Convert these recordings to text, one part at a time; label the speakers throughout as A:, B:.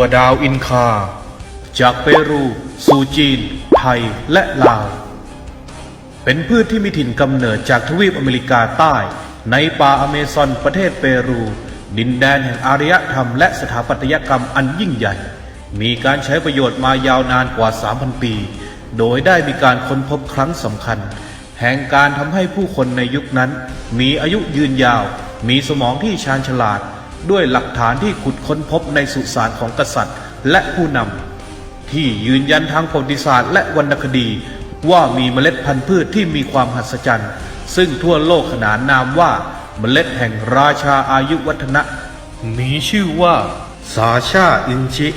A: ตัวดาวอินคา จากเปรูสู่จีน ไทยและลาว เป็นพืชที่มีถิ่นกำเนิดจากทวีปอเมริกาใต้ ในป่าอเมซอนประเทศเปรู ดินแดนแห่งอารยธรรมและสถาปัตยกรรมอันยิ่งใหญ่ มีการใช้ประโยชน์มายาวนานกว่า 3,000 ปี โดยได้มีการค้นพบครั้งสำคัญ แห่งการทำให้ผู้คนในยุคนั้น มีอายุยืนยาว มีสมองที่ชาญฉลาด ด้วยหลักฐานที่ขุดค้นพบในสุสานของกษัตริย์ และผู้นำที่ยืนยันทางประวัติศาสตร์และวรรณคดี ว่ามีเมล็ดพันธุ์พืชที่มีความหัศจรรย์ ซึ่งทั่วโลกขนานนามว่าเมล็ดแห่งราชาอายุวัฒนะ มีชื่อว่าสาชาอินชิ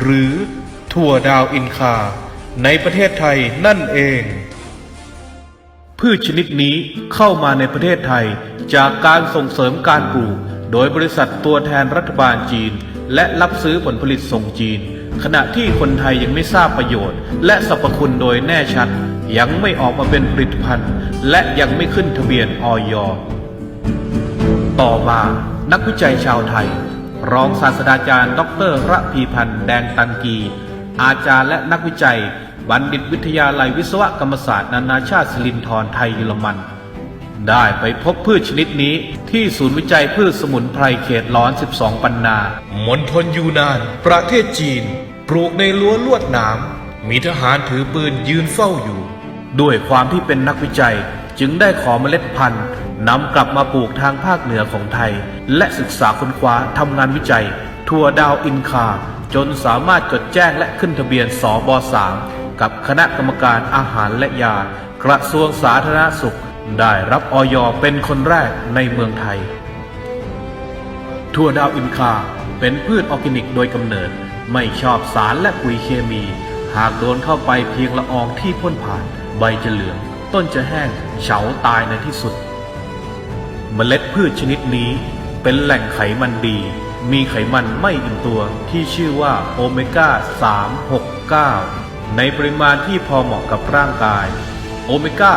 A: หรือถั่วดาวอินคา ในประเทศไทยนั่นเอง พืชชนิดนี้เข้ามาในประเทศไทยจากการส่งเสริมการปลูก โดยบริษัทตัวแทนรัฐบาลจีน และรับซื้อผลผลิตส่งจีน ขณะที่คนไทยยังไม่ทราบประโยชน์ และสรรพคุณโดยแน่ชัด ยังไม่ออกมาเป็นผลิตภัณฑ์ และยังไม่ขึ้นทะเบียนออยต่อมานักวิจัยชาวไทย รองศาสตราจารย์ ดรระพีพันธ์แดงตันกี อาจารย์และนักวิจัย บัณฑิตวิทยาลัยวิศวกรรมศาสตร์นานาชาติสิรินธรไทยเยอรมัน ได้ไปพบพืชชนิดนี้ที่ศูนย์วิจัยพืชสมุนไพรเขตร้อน 12 ปันนามณฑลยูนาน ประเทศจีน ปลูกในรั้วลวดหนาม มีทหารถือปืนยืนเฝ้าอยู่ ด้วยความที่เป็นนักวิจัยจึงได้ขอเมล็ดพันธุ์นำกลับมาปลูกทางภาคเหนือของไทย และศึกษาค้นคว้าทำงานวิจัย ทั่วดาวอินคา จนสามารถจดแจ้งและขึ้นทะเบียนสบ3กับคณะกรรมการอาหารและยา กระทรวงสาธารณสุข ได้รับออยเป็นคนแรกในเมืองไทย ถั่วดาวอินคาเป็นพืชออร์แกนิกโดยกำเนิด ไม่ชอบสารและปุ๋ยเคมี หากโดนเข้าไปเพียงละอองที่พ่นผ่าน ใบจะเหลือง ต้นจะแห้ง เฉาตายในที่สุด เมล็ดพืชชนิดนี้เป็นแหล่งไขมันดี มีไขมันไม่อิ่มตัวที่ชื่อว่าโอเมก้า 369 ในปริมาณที่พอเหมาะกับร่างกาย โอเมก้า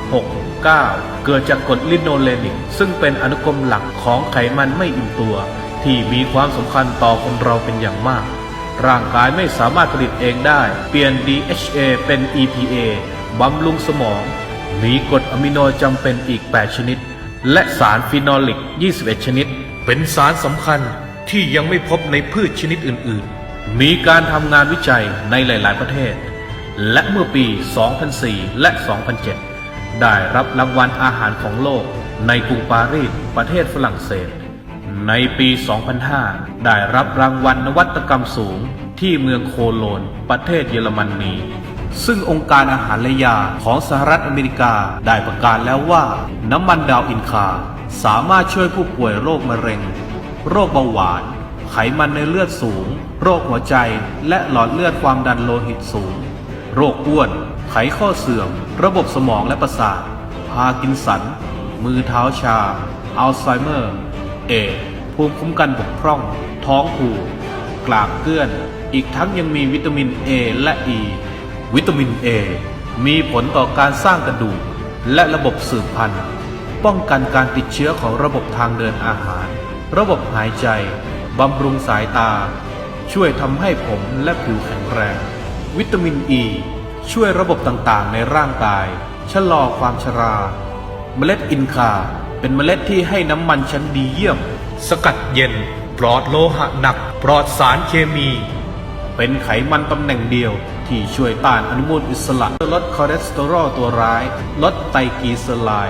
A: 369 เกิดจากกรดลิโนเลนิก ซึ่งเป็นอนุกรมหลักของไขมันไม่อิ่มตัว ที่มีความสำคัญต่อคนเราเป็นอย่างมาก ร่างกายไม่สามารถผลิตเองได้ เปลี่ยน DHA เป็น EPA บำรุงสมอง มีกรดอะมิโนจำเป็นอีก 8 ชนิด และสารฟีนอลิก 21 ชนิด เป็นสารสำคัญที่ยังไม่พบในพืชชนิดอื่น ๆ มีการทำงานวิจัยในหลาย ๆ ประเทศ และเมื่อปี 2004 และ 2007 ได้รับรางวัลอาหารของโลกในกรุงปารีสประเทศฝรั่งเศส ในปี 2005 ได้รับรางวัลนวัตกรรมสูงที่เมืองโคโลน ประเทศเยอรมนนีซึ่งองค์การอาหารและยาของสหรัฐอเมริกาได้ประกาศแล้วว่า น้ำมันดาวอินคา สามารถช่วยผู้ป่วยโรคมะเร็ง โรคเบาหวาน ไขมันในเลือดสูง โรคหัวใจ และหลอดเลือดความดันโลหิตสูง โรคอ้วน ไขข้อเสื่อม ระบบสมองและประสาท พากินสัน มือเท้าชา อัลไซเมอร์ เอดภูมิคุ้มกันบกพร่อง ท้องผูกกลากเกลื่อน อีกทั้งยังมีวิตามิน A และ E วิตามิน A มีผลต่อการสร้างกระดูก และระบบสืบพันธุ์ ป้องกันการติดเชื้อของระบบทางเดินอาหาร ระบบหายใจ บำรุงสายตา ช่วยทำให้ผมและผิวแข็งแรง วิตามิน E ช่วยระบบต่างๆ ในร่างกาย ชะลอความชรา เมล็ดอินคา เป็นเมล็ดที่ให้น้ำมันชั้นดีเยี่ยม สกัดเย็น ปลอดโลหะหนัก ปลอดสารเคมี เป็นไขมันตำแหน่งเดียวที่ช่วยต้านอนุมูลอิสระลดคอเลสเตอรอลตัวร้าย ลดไตรกลีเซอไรด์